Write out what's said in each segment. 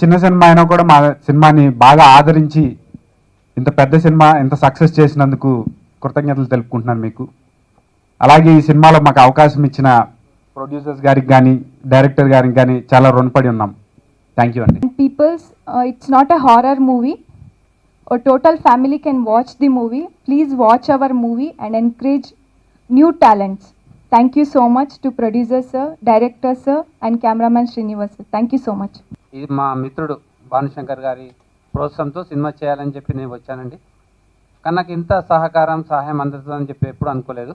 చిన్న సినిమా అయినా కూడా మా సినిమాని బాగా ఆదరించి ఇంత పెద్ద సినిమా ఇంత సక్సెస్ చేసినందుకు కృతజ్ఞతలు తెలుపుకుంటున్నాను మీకు. అలాగే ఈ సినిమాలో మాకు అవకాశం ఇచ్చిన ప్రొడ్యూసర్స్ గారికి కానీ డైరెక్టర్ గారికి కానీ చాలా రుణపడి ఉన్నాం. థ్యాంక్ యూ అండి. Peoples it's not a horror movie total family can watch the movie please watch our movie and encourage new talents thank you so much to producer sir director sir and cameraman Srinivas sir thank you so much ఇది మా మిత్రుడు భానుశంకర్ గారి ప్రోత్సాహంతో cinema చేయాలని చెప్పి నేను వచ్చానండి. కానీ నాకు ఇంత సహకారం సహాయం అందుతుందని చెప్పి ఎప్పుడు అనుకోలేదు.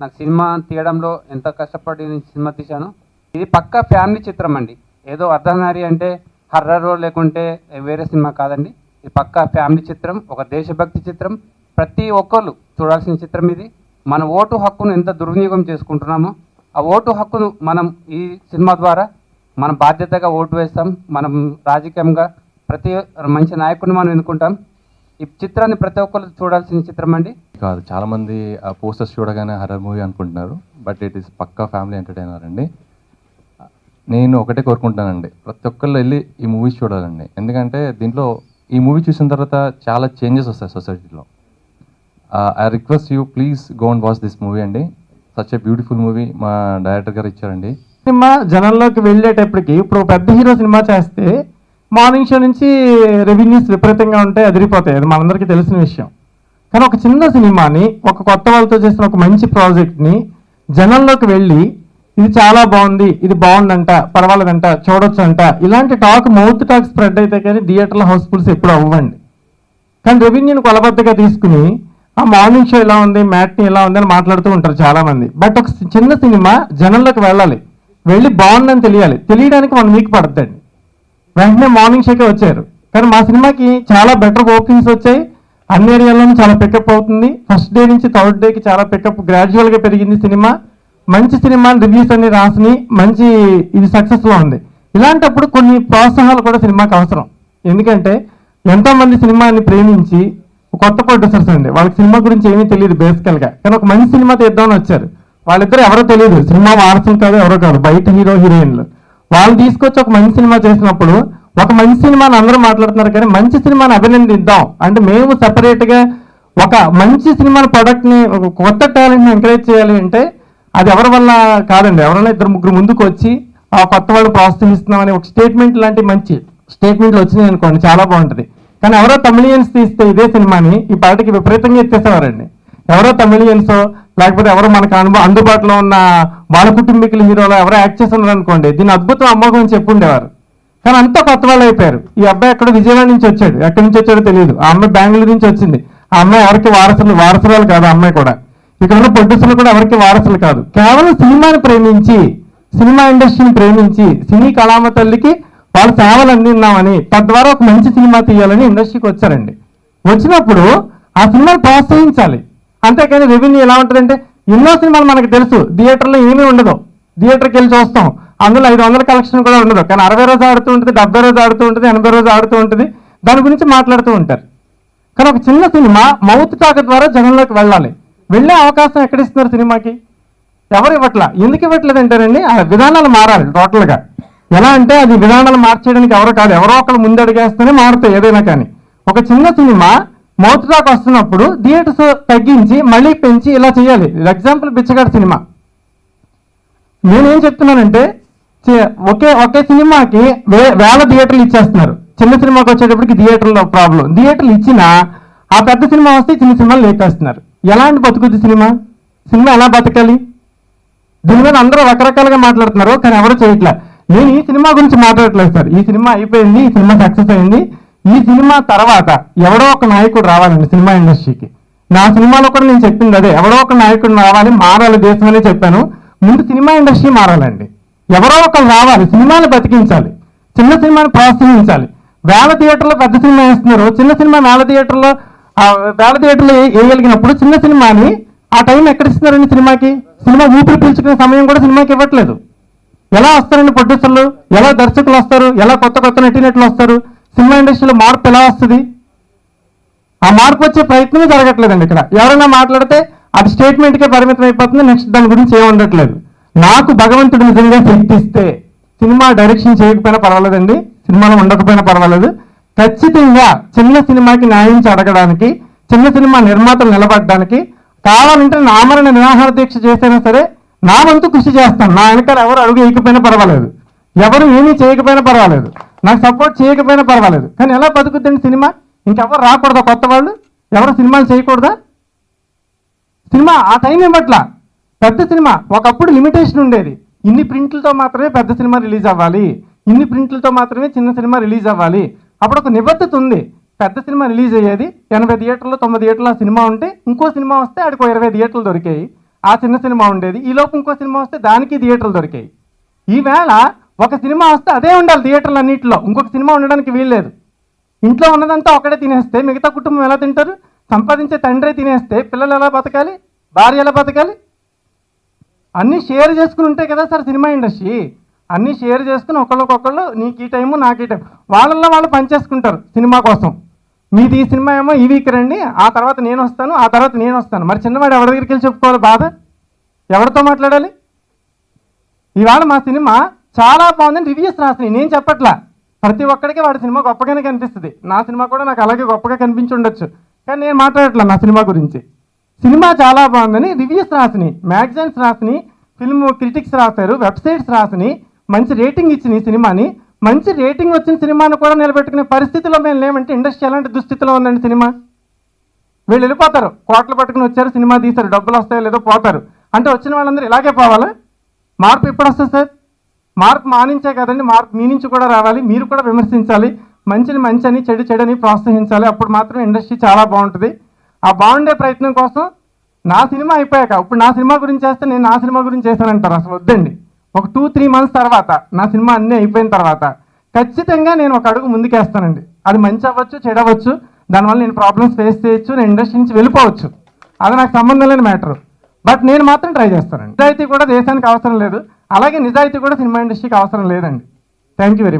నాకు సినిమా తీయడంలో ఎంత కష్టపడి నేను సినిమా తీశాను. ఇది పక్కా ఫ్యామిలీ చిత్రం అండి. ఏదో అర్ధనారి అంటే హర్రరో లేకుంటే వేరే సినిమా కాదండి. ఇది పక్కా ఫ్యామిలీ చిత్రం ఒక దేశభక్తి చిత్రం. ప్రతి ఒక్కరు చూడాల్సిన చిత్రం ఇది. మన ఓటు హక్కును ఎంత దుర్వినియోగం చేసుకుంటున్నామో ఆ ఓటు హక్కును మనం ఈ సినిమా ద్వారా మనం బాధ్యతగా ఓటు వేస్తాం. మనం రాజకీయంగా ప్రతి మంచి నాయకుడిని మనం ఎన్నుకుంటాం. ఈ చిత్రాన్ని ప్రతి ఒక్కరు చూడాల్సిన చిత్రం అండి. కాదు చాలామంది ఆ పోస్టర్స్ చూడగానే హర్రర్ మూవీ అనుకుంటున్నారు. But it is pakka family entertainer అండి. నేను ఒకటే కోరుకుంటానండి ప్రతి ఒక్కళ్ళు వెళ్ళి ఈ మూవీస్ చూడాలండి. ఎందుకంటే దీంట్లో ఈ మూవీ చూసిన తర్వాత చాలా చేంజెస్ వస్తాయి సొసైటీలో I request you please go and watch this movie అండి. సచ్ ఏ బ్యూటిఫుల్ మూవీ మా డైరెక్టర్ గారు ఇచ్చారండి. సినిమా జనంలోకి వెళ్ళేటప్పటికి ఇప్పుడు పెద్ద హీరో సినిమా చేస్తే మార్నింగ్ షో నుంచి రెవెన్యూస్ విపరీతంగా ఉంటాయి అదిరిపోతాయి. అది మనందరికీ తెలిసిన విషయం. కానీ ఒక చిన్న సినిమాని ఒక కొత్త వాళ్ళతో చేసిన ఒక మంచి ప్రాజెక్ట్ని జనంలోకి వెళ్ళి ఇది చాలా బాగుంది ఇది బాగుందంట పర్వాలేదంట చూడొచ్చు అంట ఇలాంటి టాక్ మౌత్ టాక్ స్ప్రెడ్ అయితే కానీ థియేటర్ల హౌస్ఫుల్స్ ఎప్పుడు అవ్వండి. కానీ రెవెన్యూని కొలబద్దగా తీసుకుని ఆ మార్నింగ్ షో ఎలా ఉంది మ్యాట్ని ఎలా ఉంది అని మాట్లాడుతూ ఉంటారు చాలామంది. బట్ ఒక చిన్న సినిమా జనంలోకి వెళ్ళాలి. వెళ్ళి బాగుందని తెలియాలి. తెలియడానికి వన్ వీక్ పడుతుంది వెంటనే మార్నింగ్ షోకే వచ్చారు. కానీ మా సినిమాకి చాలా బెటర్ ఓపెనింగ్స్ వచ్చాయి. అన్ని ఏరియాల్లోనూ చాలా పికప్ అవుతుంది. ఫస్ట్ డే నుంచి థర్డ్ డేకి చాలా పికప్ గ్రాడ్యువల్గా పెరిగింది సినిమా. మంచి సినిమా రివ్యూస్ అన్ని రాసిని మంచి ఇది సక్సెస్లో ఉంది. ఇలాంటప్పుడు కొన్ని ప్రోత్సాహాలు కూడా సినిమాకి అవసరం. ఎందుకంటే ఎంతో మంది సినిమాని ప్రేమించి కొత్త ప్రొడ్యూసర్స్ అండి. వాళ్ళకి సినిమా గురించి ఏమీ తెలియదు బేసికల్గా కానీ ఒక మంచి సినిమా తీద్దామని వచ్చారు. వాళ్ళిద్దరు ఎవరో తెలియదు. సినిమా వారసులు కాదు ఎవరో కాదు. బయట హీరో హీరోయిన్లు. వాళ్ళు తీసుకొచ్చి ఒక మంచి సినిమా చేసినప్పుడు ఒక మంచి సినిమాని అందరూ మాట్లాడుతున్నారు కానీ మంచి సినిమాని అభినందిద్దాం. అంటే మేము సపరేట్గా ఒక మంచి సినిమాని ప్రొడక్ట్ని ఒక కొత్త టాలెంట్ని ఎంకరేజ్ చేయాలి అంటే అది ఎవరి వల్ల కాదండి. ఎవరైనా ఇద్దరు ముగ్గురు ముందుకు వచ్చి ఆ కొత్త వాళ్ళు ప్రోత్సహిస్తున్నామని ఒక స్టేట్మెంట్ లాంటి మంచి స్టేట్మెంట్లు వచ్చినాయి అనుకోండి చాలా బాగుంటుంది. కానీ ఎవరో తమిళియన్స్ తీస్తే ఇదే సినిమాని ఈ పాటకి విపరీతంగా ఎత్తేసేవారండి. ఎవరో తమిళియన్స్ లేకపోతే ఎవరు మనకు అనుభవం అందుబాటులో ఉన్న వాళ్ళ కుటుంబీకుల హీరోలో ఎవరో యాక్ట్ చేస్తున్నారు అనుకోండి దీని అద్భుతం అమ్మకం అని చెప్పుండేవారు. కానీ అంతా కొత్త వాళ్ళు అయిపోయారు. ఈ అబ్బాయి ఎక్కడ విజయవాడ నుంచి వచ్చాడు. ఎక్కడి నుంచి వచ్చాడో తెలియదు ఆ అమ్మాయి బెంగళూరు నుంచి వచ్చింది. ఆ అమ్మాయి ఎవరికి వారసులు వారసురాలు కాదు అమ్మాయి కూడా. ఇక్కడ ఉన్న ప్రొడ్యూసర్లు కూడా ఎవరికి వారసులు కాదు. కేవలం సినిమాని ప్రేమించి సినిమా ఇండస్ట్రీని ప్రేమించి సినీ కళామ తల్లికి వాళ్ళు సేవలు అందిందామని తద్వారా ఒక మంచి సినిమా తీయాలని ఇండస్ట్రీకి వచ్చారండి. వచ్చినప్పుడు ఆ సినిమాని ప్రోత్సహించాలి. అంతేకాని రెవెన్యూ ఎలా ఉంటుందంటే ఎన్నో సినిమాలు మనకు తెలుసు థియేటర్లో ఏమీ ఉండదు. థియేటర్కి వెళ్ళి చూస్తాం. అందులో ఐదు వందల కలెక్షన్ కూడా ఉండదు. కానీ అరవై రోజు ఆడుతూ ఉంటుంది డెబ్బై రోజు ఆడుతూ ఉంటుంది ఎనభై రోజు ఆడుతూ ఉంటుంది. దాని గురించి మాట్లాడుతూ ఉంటారు. కానీ ఒక చిన్న సినిమా మౌత్ టాక్ ద్వారా జనంలోకి వెళ్ళాలి. వెళ్ళే అవకాశం ఎక్కడ ఇస్తున్నారు సినిమాకి? ఎవరు ఇవ్వట్లా? ఎందుకు ఇవ్వట్లేదు అంటారండి? ఆ విధానాలు మారాలి టోటల్గా. ఎలా అంటే అది విధానాలు మార్చేయడానికి ఎవరు కాదు. ఎవరో ఒకరు ముందడిగేస్తేనే మారుతాయి ఏదైనా కానీ. ఒక చిన్న సినిమా మౌత్ దాకా వస్తున్నప్పుడు థియేటర్స్ తగ్గించి మళ్ళీ పెంచి ఇలా చేయాలి. ఎగ్జాంపుల్ బిచ్చగాడు సినిమా. నేనేం చెప్తున్నానంటే ఒకే ఒకే సినిమాకి వే- వేల థియేటర్లు ఇచ్చేస్తున్నారు. చిన్న సినిమాకి వచ్చేటప్పటికి థియేటర్లో ప్రాబ్లం. థియేటర్లు ఇచ్చినా ఆ పెద్ద సినిమా వస్తే చిన్న సినిమాలు లేపేస్తున్నారు. ఎలాంటి బతుకుద్ది సినిమా? సినిమా ఎలా బతకాలి? దీని మీద అందరూ రకరకాలుగా మాట్లాడుతున్నారు కానీ ఎవరు చేయట్లేదు నేను ఈ సినిమా గురించి మాట్లాడట్లేదు సార్. ఈ సినిమా అయిపోయింది ఈ సినిమా సక్సెస్ అయింది. ఈ సినిమా తర్వాత ఎవడో ఒక నాయకుడు రావాలండి సినిమా ఇండస్ట్రీకి. నా సినిమాలో కూడా నేను చెప్పింది అదే ఎవడో ఒక నాయకుడు రావాలి మారాలి దేశం అనే చెప్పాను. ముందు సినిమా ఇండస్ట్రీ మారాలండి. ఎవరో ఒకరు రావాలి సినిమాలు బతికించాలి చిన్న సినిమాని ప్రోత్సహించాలి. వేల థియేటర్లో పెద్ద సినిమా వేస్తున్నారు. చిన్న సినిమా వేల థియేటర్లో ఆ వేల థియేటర్లో వేయగలిగినప్పుడు చిన్న సినిమాని ఆ టైం ఎక్కడ ఇస్తున్నారండి సినిమాకి? సినిమా ఊపిరి పీల్చుకునే సమయం కూడా సినిమాకి ఇవ్వట్లేదు. ఎలా వస్తారండి ప్రొడ్యూసర్లు ఎలా దర్శకులు వస్తారు? ఎలా కొత్త కొత్త నటీనటులు వస్తారు? సినిమా ఇండస్ట్రీలో మార్పు ఎలా వస్తుంది? ఆ మార్పు వచ్చే ప్రయత్నమే జరగట్లేదండి ఇక్కడ. ఎవరైనా మాట్లాడితే అది స్టేట్మెంట్కే పరిమితం అయిపోతుంది నెక్స్ట్ దాని గురించి ఏమి ఉండట్లేదు. నాకు భగవంతుడు నిజంగా శక్తిస్తే సినిమా డైరెక్షన్ చేయకపోయినా పర్వాలేదండి సినిమాలో ఉండకపోయినా పర్వాలేదు. ఖచ్చితంగా చిన్న సినిమాకి న్యాయం అడగడానికి చిన్న సినిమా నిర్మాతలు నిలబడడానికి కావాలంటే నామరణ నిరాహార దీక్ష చేసైనా సరే నా వంతు కృషి చేస్తాను. నా వెనకాల ఎవరు అడుగు వేయకపోయినా పర్వాలేదు. ఎవరు ఏమీ చేయకపోయినా పర్వాలేదు. నాకు సపోర్ట్ చేయకపోయినా పర్వాలేదు. కానీ ఎలా బతుకుద్దండి సినిమా? ఇంకెవరు రాకూడదా కొత్త వాళ్ళు? ఎవరు సినిమాలు చేయకూడదా? సినిమా ఆ టైం ఇవ్వట్లా. పెద్ద సినిమా. ఒకప్పుడు లిమిటేషన్ ఉండేది. ఇన్ని ప్రింట్లతో మాత్రమే పెద్ద సినిమా రిలీజ్ అవ్వాలి. ఇన్ని ప్రింట్లతో మాత్రమే చిన్న సినిమా రిలీజ్ అవ్వాలి. అప్పుడు ఒక నిబద్ధత ఉంది. పెద్ద సినిమా రిలీజ్ అయ్యేది ఎనభై థియేటర్లో తొంభై థియేటర్ల సినిమా ఉంటే ఇంకో సినిమా వస్తే ఆడికి ఇరవై థియేటర్లు దొరికాయి. ఆ చిన్న సినిమా ఉండేది. ఈలోపు ఇంకో సినిమా వస్తే దానికి థియేటర్లు దొరికాయి. ఈవేళ ఒక సినిమా వస్తే అదే ఉండాలి థియేటర్లు అన్నింటిలో. ఇంకొక సినిమా ఉండడానికి వీల్లేదు. ఇంట్లో ఉన్నదంతా ఒకడే తినేస్తే మిగతా కుటుంబం ఎలా తింటారు? సంపాదించే తండ్రి తినేస్తే పిల్లలు ఎలా బతకాలి? భార్య ఎలా బతకాలి? అన్నీ షేర్ చేసుకుని ఉంటాయి కదా సార్ సినిమా ఇండస్ట్రీ. అన్నీ షేర్ చేసుకుని ఒకళ్ళకొకళ్ళు నీకు ఈ టైము నాకు ఈ టైం వాళ్ళల్లో వాళ్ళు పనిచేసుకుంటారు సినిమా కోసం. మీది ఈ సినిమా ఏమో ఈ వీక్ రండి ఆ తర్వాత నేను వస్తాను ఆ తర్వాత నేను వస్తాను. మరి చిన్నవాడు ఎవరి దగ్గరికి వెళ్ళి చెప్పుకోవాలి బాధ? ఎవరితో మాట్లాడాలి? ఇవాళ మా సినిమా చాలా బాగుందని రివ్యూస్ రాసినాయి. నేను చెప్పట్లా. ప్రతి ఒక్కడికి వాడి సినిమా గొప్పగానే కనిపిస్తుంది. నా సినిమా కూడా నాకు అలాగే గొప్పగా కనిపించి ఉండొచ్చు. కానీ నేను మాట్లాడట్లా నా సినిమా గురించి. సినిమా చాలా బాగుందని రివ్యూస్ రాసినాయి. మ్యాగజైన్స్ రాసినాయి. ఫిల్మ్ క్రిటిక్స్ రాశారు. వెబ్సైట్స్ రాసినాయి. మంచి రేటింగ్ ఇచ్చినాయి సినిమాని. మంచి రేటింగ్ వచ్చిన సినిమాను కూడా నిలబెట్టుకునే పరిస్థితిలో మేము లేమంటే ఇండస్ట్రీ ఎలాంటి దుస్థితిలో ఉందండి సినిమా? వీళ్ళు వెళ్ళిపోతారు. కోట్లు పట్టుకుని వచ్చారు సినిమా తీశారు. డబ్బులు వస్తాయో లేదో పోతారు. అంటే వచ్చిన వాళ్ళందరూ ఇలాగే పోవాలా? మార్పు ఎప్పుడు వస్తుంది సార్? మార్పు మానించే కదండి మార్పు మీ నుంచి కూడా రావాలి మీరు కూడా విమర్శించాలి మంచిని మంచి అని చెడు చెడని ప్రోత్సహించాలి అప్పుడు మాత్రం ఇండస్ట్రీ చాలా బాగుంటుంది. ఆ బాగుండే ప్రయత్నం కోసం నా సినిమా అయిపోయాక ఇప్పుడు నా సినిమా గురించి చేస్తే నేను నా సినిమా గురించి చేశానంటారు అసలు వద్దండి. ఒక టూ త్రీ మంత్స్ తర్వాత నా సినిమా అన్నీ అయిపోయిన తర్వాత ఖచ్చితంగా నేను ఒక అడుగు ముందుకేస్తానండి. అది మంచి అవ్వచ్చు చెడవచ్చు అవ్వచ్చు దానివల్ల నేను ప్రాబ్లమ్స్ ఫేస్ చేయొచ్చు నేను ఇండస్ట్రీ నుంచి వెళ్ళిపోవచ్చు. అది నాకు సంబంధం లేని మ్యాటర్. బట్ నేను మాత్రం ట్రై చేస్తానండి. నిజాయితీ కూడా దేశానికి అవసరం లేదు. అలాగే నిజాయితీ కూడా సినిమా ఇండస్ట్రీకి అవసరం లేదండి. Thank you very